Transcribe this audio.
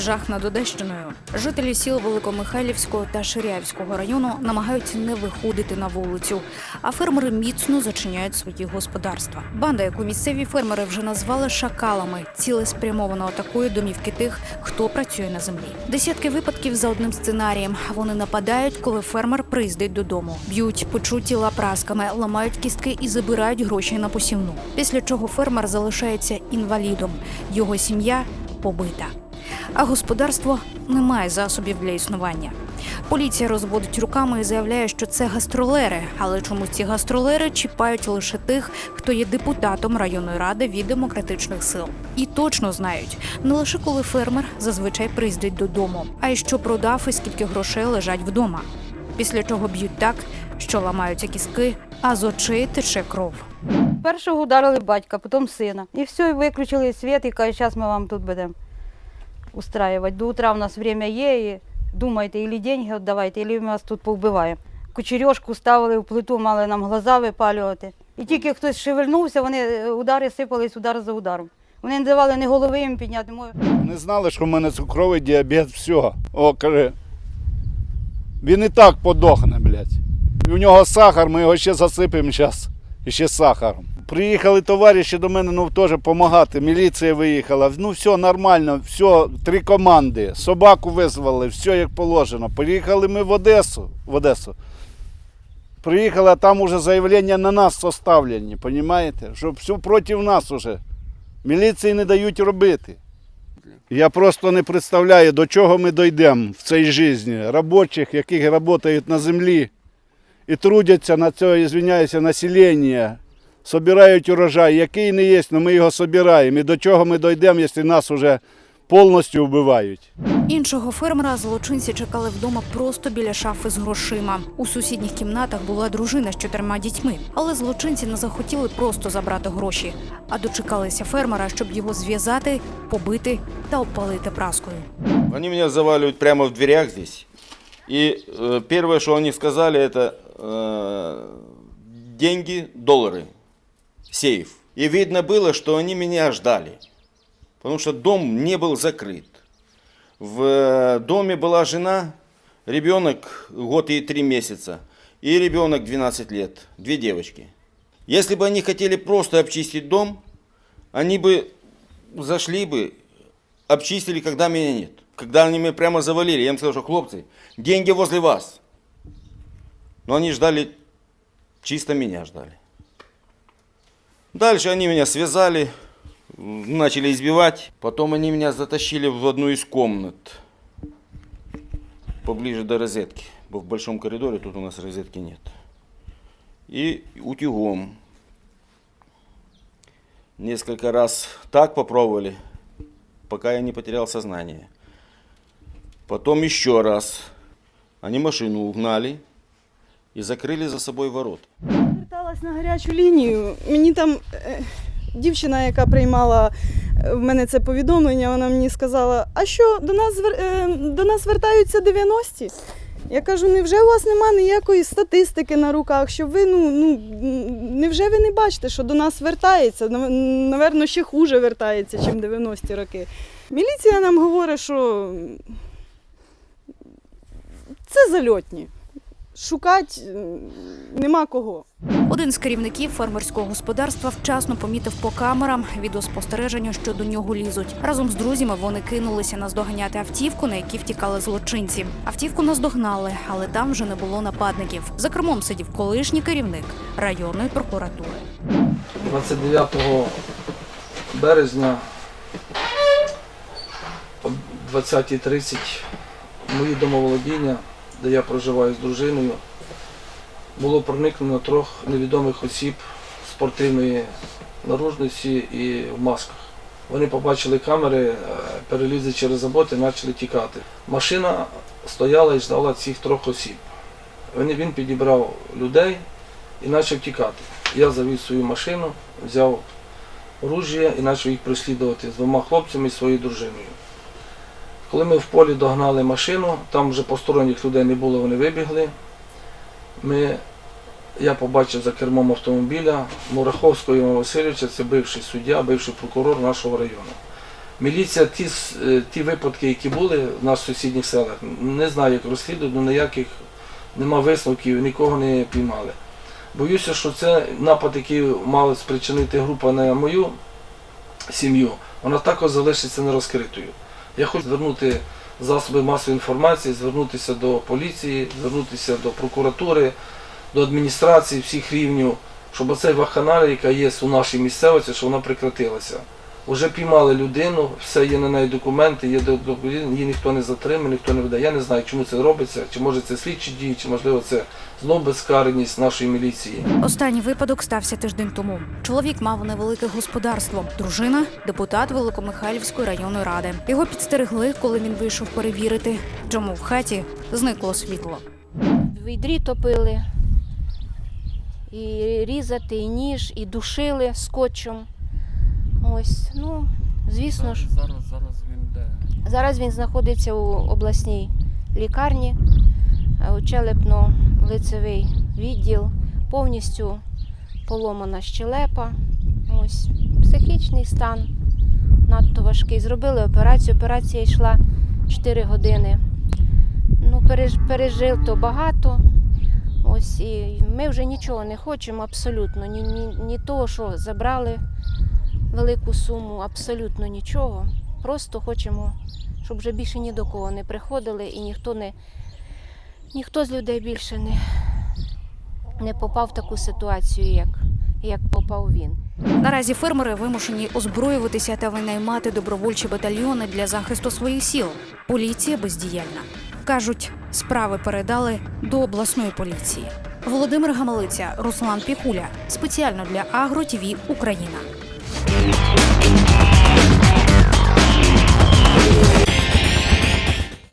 Жах над Одещиною. Жителі сіл Великомихайлівського та Ширяївського району намагаються не виходити на вулицю, а фермери міцно зачиняють свої господарства. Банда, яку місцеві фермери вже назвали шакалами, цілеспрямовано атакує домівки тих, хто працює на землі. Десятки випадків за одним сценарієм. Вони нападають, коли фермер приїздить додому, б'ють, печуть тіла прасками, ламають кістки і забирають гроші на посівну. Після чого фермер залишається інвалідом. Його сім'я побита. А господарство не має засобів для існування. Поліція розводить руками і заявляє, що це гастролери, але чомусь ці гастролери чіпають лише тих, хто є депутатом районної ради від демократичних сил. І точно знають не лише коли фермер зазвичай приїздить додому, а й що продав і скільки грошей лежать вдома. Після чого б'ють так, що ламаються кістки, а з очей тече кров. Першого ударили батька, потім сина. І все, і виключили світ і кажуть, зараз ми вам тут будемо устраювати. До утра у нас время є, і думайте, або деньги віддавайте, ми вас тут повбиваємо. Кучерьошку ставили в плиту, мали нам глаза випалювати. І тільки хтось шевельнувся, вони е, удари сипались удар за ударом. Вони не давали ні голови їм підняти. Не знали, що в мене цукровий діабет, все. О, каже. Він і так подохне, блядь. У нього сахар, ми його ще засипемо зараз. І ще сахаром. Приїхали товариші до мене, ну теж допомагати. Міліція виїхала. Ну все нормально, все, три команди. Собаку визвали, все як положено. Приїхали ми в Одесу. В Одесу. Приїхали, а там уже заявлення на нас составлені, розумієте? Що все проти нас уже. Міліції не дають робити. Я просто не представляю, до чого ми дійдемо в цій житті. Робочих, які працюють на землі і трудяться на це, звиняюся, населення, собирають урожай, який не є, але ми його собираємо. І до чого ми дійдемо, якщо нас вже повністю вбивають. Іншого фермера злочинці чекали вдома просто біля шафи з грошима. У сусідніх кімнатах була дружина з чотирма дітьми, але злочинці не захотіли просто забрати гроші, а дочекалися фермера, щоб його зв'язати, побити та обпалити праскою. Они меня заваливают прямо в дверях здесь. И э, первое, что они сказали, это э, деньги, доллары, сейф. И видно было, что они меня ждали. Потому что дом не был закрыт. В э, доме была жена, ребенок год и три месяца. И ребенок 12 лет, две девочки. Если бы они хотели просто обчистить дом, они бы зашли бы, обчистили, когда меня нет. Когда они меня прямо завалили, я им сказал, что хлопцы, деньги возле вас. Но они ждали, чисто меня ждали. Дальше они меня связали, начали избивать. Потом они меня затащили в одну из комнат, поближе до розетки. В большом коридоре тут у нас розетки нет. И утюгом. Несколько раз так попробовали, пока я не потерял сознание. Потом еще раз. Они машину угнали и закрыли за собой ворот. Зверталась на гарячу лінію. Мені там е, дівчина, яка приймала е, в мене це повідомлення, вона мені сказала: а що до нас е, до нас звертаються 90-ті? Я кажу, невже у вас немає ніякої статистики на руках, що ви ну, ну невже ви не бачите, що до нас вертається? Нав- Наверно, ще хуже вертається, ніж 90-ті роки. Міліція нам говорить, що це зальотні. Шукати нема кого. Один з керівників фермерського господарства вчасно помітив по камерам відеоспостереження, що до нього лізуть. Разом з друзями вони кинулися наздоганяти автівку, на якій втікали злочинці. Автівку наздогнали, але там вже не було нападників. За кермом сидів колишній керівник районної прокуратури. 29 березня о 20.30 мої домоволодіння, де я проживаю з дружиною, було проникнено трьох невідомих осіб спортивної наружності і в масках. Вони побачили камери, е, перелізли через забор і почали тікати. Машина стояла і ждала цих трьох осіб. Він, підібрав людей і почав тікати. Я завів свою машину, взяв оружие і почав їх переслідувати з двома хлопцями і своєю дружиною. Коли ми в полі догнали машину, там вже посторонніх людей не було, вони вибігли. Ми, я побачив за кермом автомобіля Мураховського Івана Васильовича, це бивший суддя, бивший прокурор нашого району. Міліція ті, е, ті випадки, які були в наших сусідніх селах, не знаю, як розслідують, але ніяких нема висновків, нікого не піймали. Боюся, що це напад, який мала спричинити група на мою сім'ю, вона також залишиться нерозкритою. Я хочу звернути засоби масової інформації, звернутися до поліції, звернутися до прокуратури, до адміністрації всіх рівнів, щоб оцей вахханалія, яка є у нашій місцевості, щоб вона прекратилася. Уже піймали людину, все є на неї документи, є її ніхто не затримує, ніхто не видає. Я не знаю, чому це робиться, чи може це слідчі дії, чи можливо це знову безкарність нашої міліції. Останній випадок стався тиждень тому. Чоловік мав невелике господарство. Дружина депутат Великомихайлівської районної ради. Його підстерегли, коли він вийшов перевірити, чому в хаті зникло світло. Відрі топили, і різати, і ніж, і душили скотчем. Ось, ну, звісно ж, Зараз, зараз він де? зараз він знаходиться у обласній лікарні, е, у челепно-лицевий відділ, повністю поломана щелепа. Ось, психічний стан надто важкий. Зробили операцію. Операція йшла 4 години. Ну, переж- пережив то багато. Ось і ми вже нічого не хочемо абсолютно. Ні, ні, ні того, що забрали велику суму, абсолютно нічого. Просто хочемо, щоб вже більше ні до кого не приходили і ніхто не ніхто з людей більше не, не попав в таку ситуацію, як, як попав він. Наразі фермери вимушені озброюватися та винаймати добровольчі батальйони для захисту своїх сіл. Поліція бездіяльна. Кажуть, справи передали до обласної поліції. Володимир Гамалиця, Руслан Пікуля. Спеціально для Агро ТІВІ Україна. Thank you.